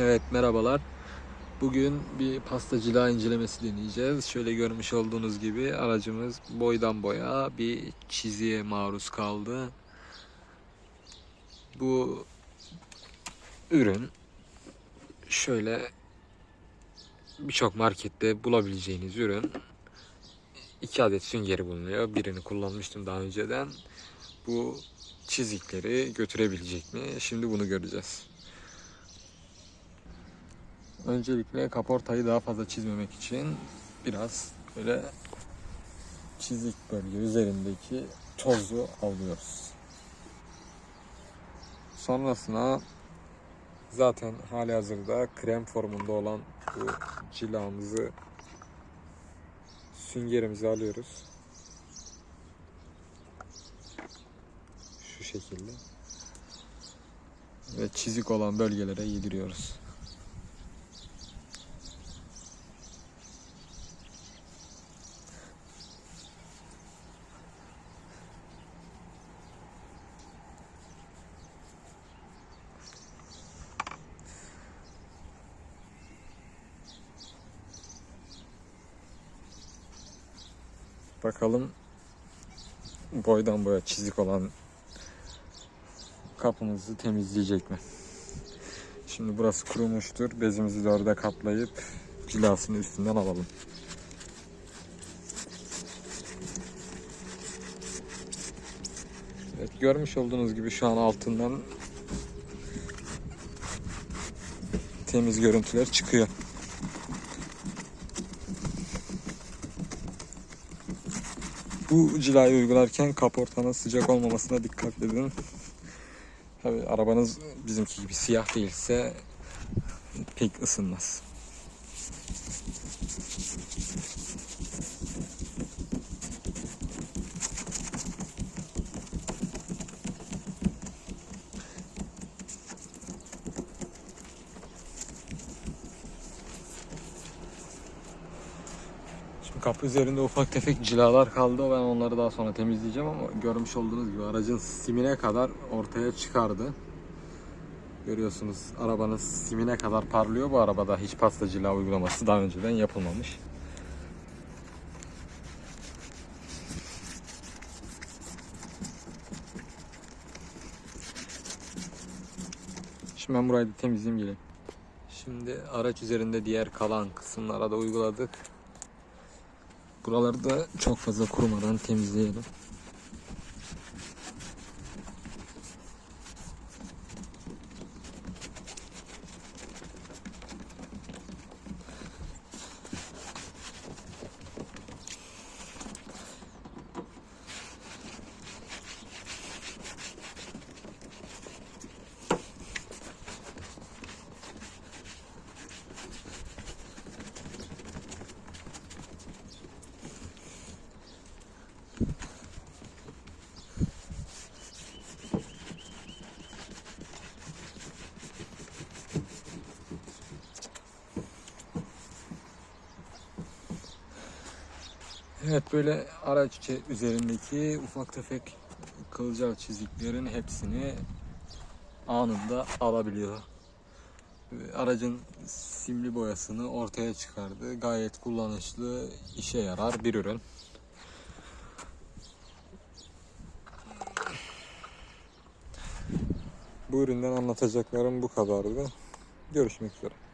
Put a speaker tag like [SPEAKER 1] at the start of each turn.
[SPEAKER 1] Evet merhabalar. Bugün bir pastacılığa incelemesi deneyeceğiz. Şöyle görmüş olduğunuz gibi aracımız boydan boya bir çiziye maruz kaldı. Bu ürün şöyle birçok markette bulabileceğiniz ürün. İki adet süngeri bulunuyor. Birini kullanmıştım daha önceden. Bu çizikleri götürebilecek mi? Şimdi bunu göreceğiz. Öncelikle kaportayı daha fazla çizmemek için biraz böyle çizik bölge üzerindeki tozu alıyoruz. Sonrasına zaten hali hazırda krem formunda olan bu cilamızı süngerimizi alıyoruz. Şu şekilde. Ve çizik olan bölgelere yediriyoruz. Bakalım boydan boya çizik olan kapımızı temizleyecek mi? Şimdi burası kurumuştur. Bezimizi dörde katlayıp cilasını üstünden alalım. Evet görmüş olduğunuz gibi şu an altından temiz görüntüler çıkıyor. Bu cilayı uygularken kaportanın sıcak olmamasına dikkat edin. Tabi arabanız bizimki gibi siyah değilse pek ısınmaz. Kapı üzerinde ufak tefek cilalar kaldı. Ben onları daha sonra temizleyeceğim ama görmüş olduğunuz gibi aracın simine kadar ortaya çıkardı. Görüyorsunuz arabanın simine kadar parlıyor. Bu arabada hiç pasta cila uygulaması daha önceden yapılmamış. Şimdi ben burayı da temizleyeyim geleyim. Şimdi araç üzerinde diğer kalan kısımlara da uyguladık. Buraları da çok fazla kurumadan temizleyelim. Evet böyle araç üzerindeki ufak tefek kılcal çiziklerin hepsini anında alabiliyor. Aracın simli boyasını ortaya çıkardı. Gayet kullanışlı, işe yarar bir ürün. Bu üründen anlatacaklarım bu kadardı. Görüşmek üzere.